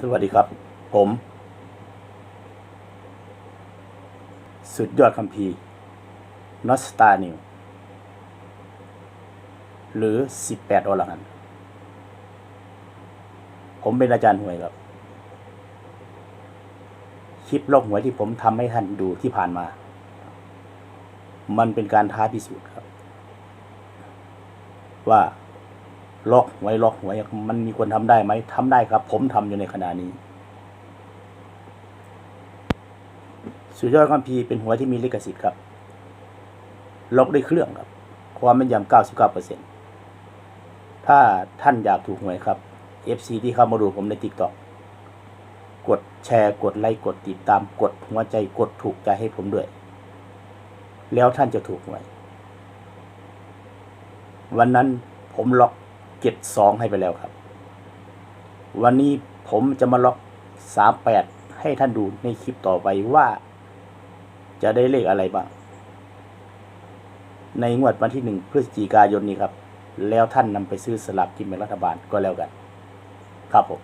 สวัสดีครับ ผม สุดยอดคัมภีร์นอสตานิวหรือ 18อรหันต์ผมเป็นอาจารย์หวยครับ คลิปลอกหวยที่ผมทำให้ท่านดูที่ผ่านมา มันเป็นการท้าพิสูจน์ครับ ว่า ล็อกหวยล็อกหวยมันมีคนทำได้ไหมทำได้ครับ ผมทำอยู่ในขณะนี้ สุดยอดคัมภีร์เป็นหัวที่มีลิขสิทธิ์ครับ ล็อกได้เครื่องครับ ความแม่นยำ99%ถ้าท่านอยากถูกหวยครับ FC ที่เข้ามาดูผมใน TikTok กดแชร์กดไลค์กดติดตามกดหัวใจกดถูกใจให้ผมด้วย แล้วท่านจะถูกหวย วันนั้นผมล็อก เจ็ดสองให้ไปแล้วครับ วันนี้ผมจะมาล็อกสามแปดให้ท่านดูในคลิปต่อไปว่า จะได้เลขอะไรบ้าง ในงวดวันที่หนึ่งพฤศจิกายนนี้ครับ แล้วท่านนำไปซื้อสลากกินแบ่งรัฐบาลก็แล้วกัน ครับผม